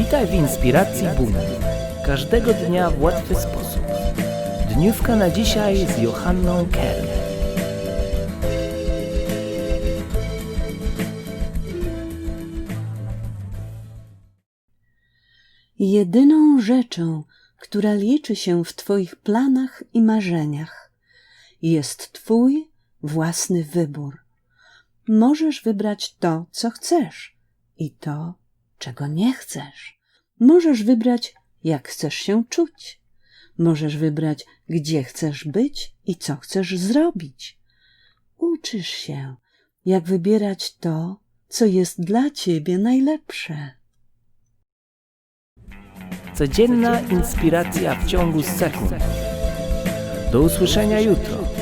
Witaj w inspiracji Buna. Każdego dnia w łatwy sposób. Dniówka na dzisiaj z Johanną Kern. Jedyną rzeczą, która liczy się w Twoich planach i marzeniach, jest Twój własny wybór. Możesz wybrać to, co chcesz i to, czego nie chcesz. Możesz wybrać, jak chcesz się czuć. Możesz wybrać, gdzie chcesz być i co chcesz zrobić. Uczysz się, jak wybierać to, co jest dla Ciebie najlepsze. Codzienna inspiracja w ciągu sekund. Do usłyszenia jutro.